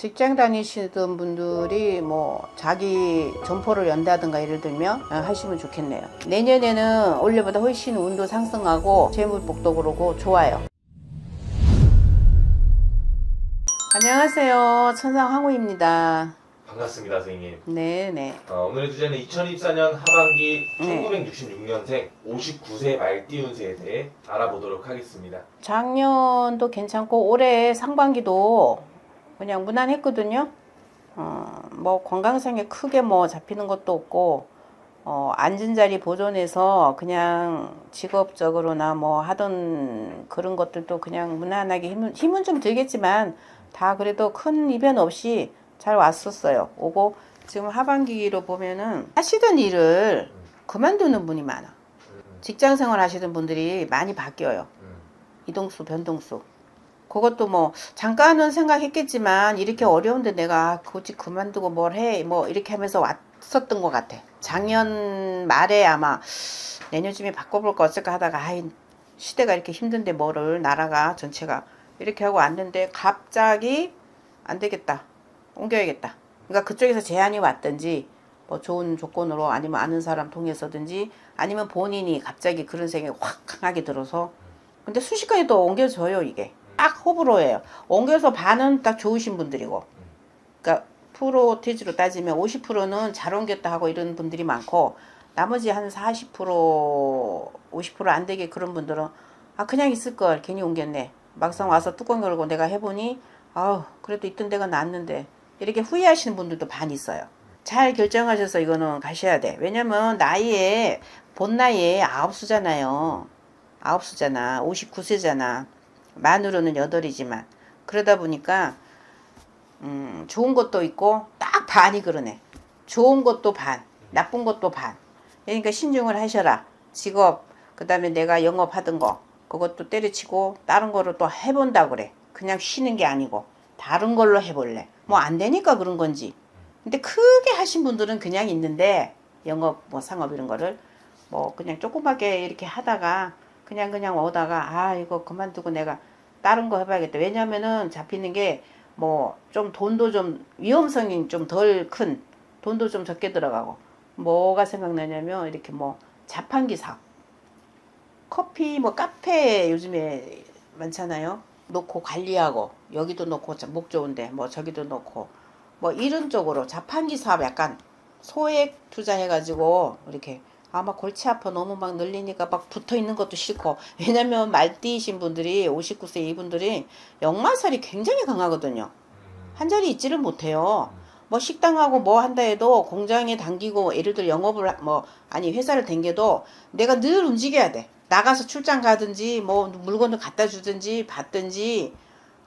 직장 다니시던 분들이 뭐 자기 점포를 연다든가 예를 들면 어, 하시면 좋겠네요. 내년에는 올해보다 훨씬 운도 상승하고 재물복도 그러고 좋아요. 안녕하세요. 천상 황후입니다. 반갑습니다, 선생님. 네네. 어, 오늘의 주제는 2024년 하반기 네. 1966년생 59세 말띠 운세에 대해 알아보도록 하겠습니다. 작년도 괜찮고 올해 상반기도 그냥 무난했거든요. 어, 뭐 건강상에 크게 뭐 잡히는 것도 없고 어, 앉은 자리 보존해서 그냥 직업적으로나 뭐 하던 그런 것들도 그냥 무난하게 힘은, 힘은 좀 들겠지만 다 그래도 큰 이변 없이 잘 왔었어요. 오고 지금 하반기로 보면은 하시던 일을 그만두는 분이 많아. 음, 직장 생활 하시던 분들이 많이 바뀌어요. 음, 이동수, 변동수. 그것도 뭐 잠깐은 생각했겠지만 이렇게 어려운데 내가 굳이 그만두고 뭘 해? 뭐 이렇게 하면서 왔었던 것 같아. 작년 말에 아마 내년쯤에 바꿔볼까 어쩔까 하다가 아이 시대가 이렇게 힘든데 뭐를 나라가 전체가 이렇게 하고 왔는데 갑자기 안 되겠다. 옮겨야겠다. 그러니까 그쪽에서 제안이 왔든지 뭐 좋은 조건으로 아니면 아는 사람 통해서든지 아니면 본인이 갑자기 그런 생각이 확 강하게 들어서 근데 순식간에 또 옮겨져요 이게 딱 호불호예요. 옮겨서 반은 딱 좋으신 분들이고. 그러니까 프로티지로 따지면 50%는 잘 옮겼다 하고 이런 분들이 많고 나머지 한 40% 50%안 되게 그런 분들은 아 그냥 있을 걸. 괜히 옮겼네. 막상 와서 뚜껑 열고 내가 해보니 아우 그래도 있던 데가 낫는데. 이렇게 후회하시는 분들도 반 있어요. 잘 결정하셔서 이거는 가셔야 돼. 왜냐면 나이에 본 나이에 아홉 수잖아요. 아홉 수잖아. 59세잖아 만으로는 여덟이지만 그러다 보니까 음, 좋은 것도 있고 딱 반이 그러네. 좋은 것도 반, 나쁜 것도 반. 그러니까 신중을 하셔라. 직업, 그 다음에 내가 영업하던 거, 그것도 때려치고 다른 거를 또 해본다 그래. 그냥 쉬는 게 아니고 다른 걸로 해볼래. 뭐 안 되니까 그런 건지. 근데 크게 하신 분들은 그냥 있는데 영업, 뭐 상업 이런 거를 뭐 그냥 조그맣게 이렇게 하다가 그냥 그냥 오다가 아 이거 그만두고 내가 다른 거 해봐야겠다. 왜냐면은 잡히는 게 뭐 좀 돈도 좀 위험성이 좀 덜 큰 돈도 좀 적게 들어가고 뭐가 생각나냐면 이렇게 뭐 자판기 사업 커피 뭐 카페 요즘에 많잖아요 놓고 관리하고 여기도 놓고 자- 목 좋은데 뭐 저기도 놓고 뭐 이런 쪽으로 자판기 사업 약간 소액 투자해가지고 이렇게 아마 골치 아파 너무 막 늘리니까 막 붙어 있는 것도 싫고. 왜냐면 말띠이신 분들이 59세 이분들이 역마살이 굉장히 강하거든요. 음, 한 자리 있지를 못해요. 뭐 식당하고 뭐 한다 해도 공장에 당기고 예를 들어 영업을 하- 뭐 아니 회사를 댕겨도 내가 늘 움직여야 돼. 나가서 출장 가든지 뭐 물건을 갖다 주든지 받든지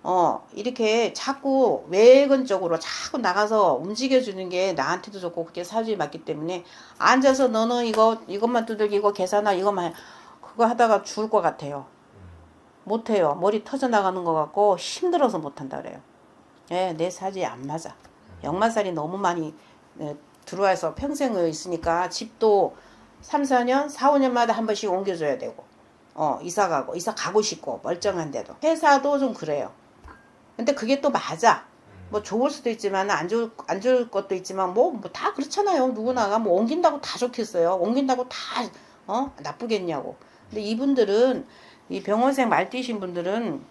어 이렇게 자꾸 외근 쪽으로 자꾸 나가서 움직여 주는 게 나한테도 좋고 그게 사주에 맞기 때문에 앉아서 너는 이거 이것만 두들기고 계산하 이것만 해. 그거 하다가 죽을 것 같아요. 못해요. 머리 터져 나가는 것 같고 힘들어서 못한다 그래요. 예, 내 사주에 안 맞아. 역마살이 너무 많이 예, 들어와서 평생을 있으니까 집도 3, 4년, 4, 5년마다 한 번씩 옮겨줘야 되고. 어 이사 가고 이사 가고 싶고 멀쩡한데도. 회사도 좀 그래요 근데 그게 또 맞아. 뭐 좋을 수도 있지만 안 좋을 안 좋을 것도 있지만 뭐뭐다 그렇잖아요. 누구나가 뭐 옮긴다고 다 좋겠어요. 옮긴다고 다 어 나쁘겠냐고. 근데 이분들은 이 병원생 말띠신 분들은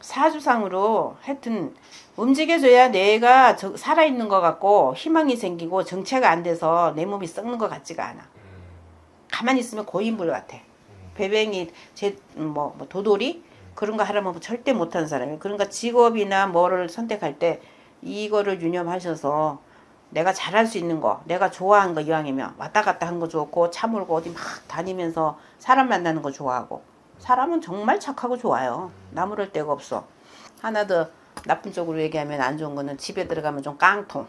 사주상으로 하여튼 움직여줘야 내가 저- 살아있는 것 같고 희망이 생기고 정체가 안 돼서 내 몸이 썩는 것 같지가 않아. 음, 가만히 있으면 고인물 같아. 배뱅이 제 뭐 뭐 도돌이 그런 거 하려면 절대 못하는 사람이에요. 그러니까 직업이나 뭐를 선택할 때 이거를 유념하셔서 내가 잘할 수 있는 거, 내가 좋아하는 거 이왕이면 왔다 갔다 한 거 좋고 차 몰고 어디 막 다니면서 사람 만나는 거 좋아하고 사람은 정말 착하고 좋아요. 나무랄 데가 없어. 하나 더 나쁜 쪽으로 얘기하면 안 좋은 거는 집에 들어가면 좀 깡통.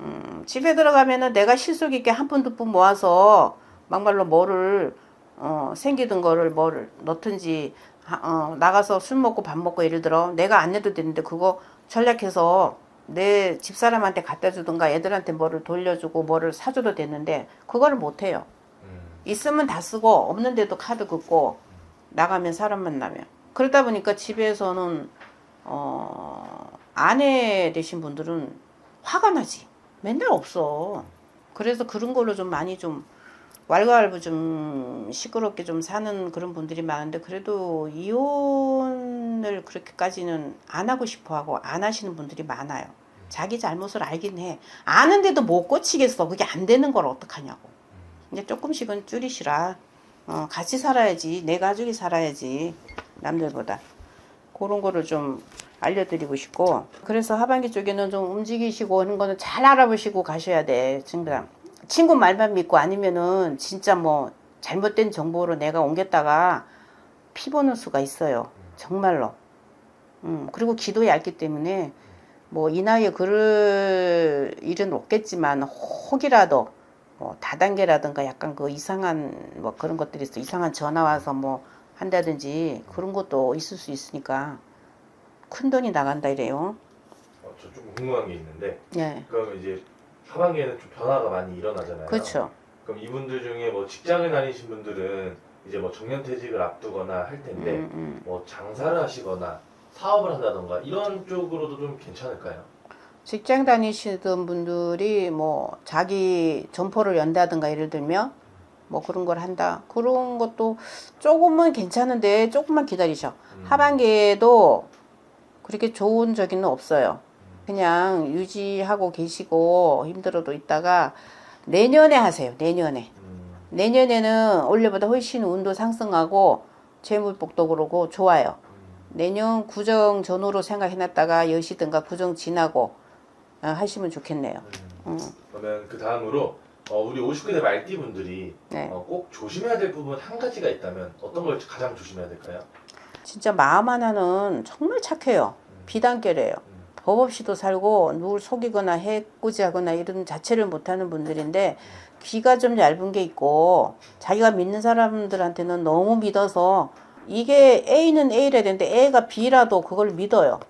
음, 집에 들어가면은 내가 실속 있게 한 푼 두 푼 모아서 막말로 뭐를 어, 생기던 거를 뭐를 넣든지 하- 어, 나가서 술 먹고 밥 먹고 예를 들어 내가 안 내도 되는데 그거 전략해서 내 집사람한테 갖다 주든가 애들한테 뭐를 돌려주고 뭐를 사줘도 되는데 그거를 못 해요. 음, 있으면 다 쓰고 없는데도 카드 긋고 나가면 사람 만나면 그러다 보니까 집에서는 어 아내 되신 분들은 화가 나지. 맨날 없어. 그래서 그런 걸로 좀 많이 좀 왈가왈부 좀 시끄럽게 좀 사는 그런 분들이 많은데 그래도 이혼을 그렇게까지는 안 하고 싶어 하고 안 하시는 분들이 많아요. 자기 잘못을 알긴 해. 아는데도 못 고치겠어. 그게 안 되는 걸 어떡하냐고. 이제 조금씩은 줄이시라. 어, 같이 살아야지. 내 가족이 살아야지. 남들보다. 그런 거를 좀 알려드리고 싶고. 그래서 하반기 쪽에는 좀 움직이시고 하는 거는 잘 알아보시고 가셔야 돼. 친구랑. 친구 말만 믿고 아니면은 진짜 뭐 잘못된 정보로 내가 옮겼다가 피 보는 수가 있어요. 정말로. 음, 그리고 기도 얇기 때문에 뭐 이 나이에 그럴 일은 없겠지만 혹이라도 뭐 다단계라든가 약간 그 이상한 뭐 그런 것들이 있어 이상한 전화 와서 뭐 한다든지 그런 것도 있을 수 있으니까 큰 돈이 나간다 이래요. 어, 저좀 궁금한 게 있는데 예, 그러면 이제 하반기에는 좀 변화가 많이 일어나잖아요. 그렇죠. 그럼 이분들 중에 뭐 직장을 다니신 분들은 이제 뭐 정년퇴직을 앞두거나 할 텐데 음, 음. 뭐 장사를 하시거나 사업을 한다던가 이런 쪽으로도 좀 괜찮을까요? 직장 다니시던 분들이 뭐 자기 점포를 연다든가 예를 들면 뭐 그런 걸 한다 그런 것도 조금은 괜찮은데 조금만 기다리셔 음. 하반기에도 그렇게 좋은 적이는 없어요 그냥 유지하고 계시고 힘들어도 있다가 내년에 하세요 내년에 음, 내년에는 올해보다 훨씬 운도 상승하고 재물복도 그러고 좋아요 음, 내년 구정 전후로 생각해놨다가 여시든가 구정 지나고 어, 하시면 좋겠네요. 음. 음, 그러면 그 다음으로 어, 우리 59세 말띠 분들이 네. 어, 꼭 조심해야 될 부분 한 가지가 있다면 어떤 걸 가장 조심해야 될까요? 진짜 마음 하나는 정말 착해요. 비단결이에요. 음, 법 없이도 살고 누굴 속이거나 해코지하거나 이런 자체를 못하는 분들인데 귀가 좀 얇은 게 있고 자기가 믿는 사람들한테는 너무 믿어서 이게 A는 A래야 되는데 A가 B라도 그걸 믿어요.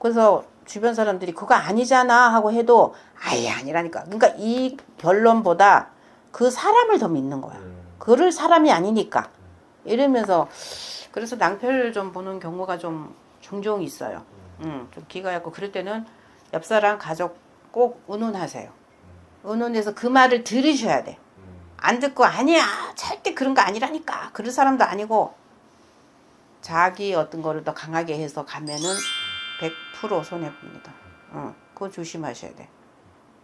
그래서 주변 사람들이 그거 아니잖아 하고 해도 아예 아니라니까. 그러니까 이 결론보다 그 사람을 더 믿는 거야. 음, 그럴 사람이 아니니까 이러면서 그래서 낭패를 좀 보는 경우가 좀 종종 있어요. 음, 좀 기가 얇고 그럴 때는 옆 사람 가족 꼭 의논하세요. 의논해서 그 말을 들으셔야 돼. 음, 안 듣고 아니야 절대 그런 거 아니라니까 그럴 사람도 아니고 자기 어떤 거를 더 강하게 해서 가면은 100% 손해 봅니다. 어, 그거 조심하셔야 돼.